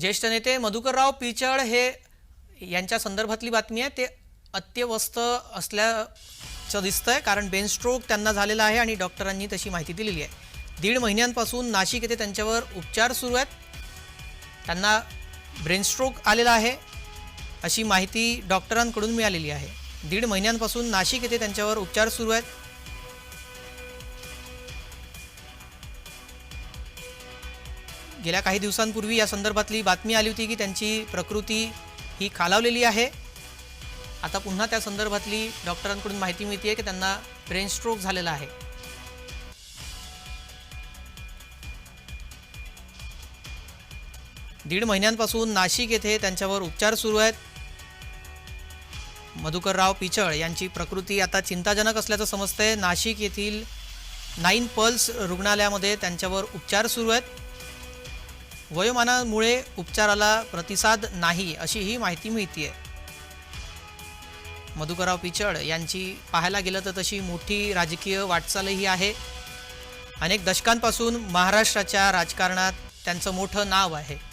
ज्येष्ठ नेते मधुकरराव पिचड हे यांच्या संदर्भातली बातमी आहे. ते अत्यवस्थ असल्याचं दिसतंय कारण बेन स्ट्रोक त्यांना झालेला आहे आणि डॉक्टरांनी तशी माहिती दिलेली आहे. दीड महिन्यांपासून नाशिक येथे त्यांच्यावर उपचार सुरू आहेत. त्यांना ब्रेन स्ट्रोक आलेला आहे अशी माहिती डॉक्टरांकडून मिळालेली आहे. दीड महिन्यांपासून नाशिक येथे त्यांच्यावर उपचार सुरू आहेत. गेल्या काही दिवसांपूर्वी या संदर्भातली बातमी आली होती की त्यांची प्रकृती ही खालावलेली आहे. आता पुन्हा त्या संदर्भातली डॉक्टरांकडून माहिती मिळते की त्यांना ब्रेन स्ट्रोक झालेला आहे. दीड महिन्यांपासून नाशिक येथे त्यांच्यावर उपचार सुरू आहेत. मधुकरराव पिचळ यांची प्रकृती आता चिंताजनक असल्याचं समजतंय. नाशिक येथील नाईन पल्स रुग्णालयामध्ये त्यांच्यावर उपचार सुरू आहेत. वयोमानामुळे उपचाराला प्रतिसाद नाही अशी ही माहिती मिळते मधुकरराव पिचड यांची पाहायला गेलं तर तशी मोठी राजकीय वाटचालही आहे. अनेक दशकांपासून महाराष्ट्राच्या राजकारणात त्यांचं मोठं नाव आहे.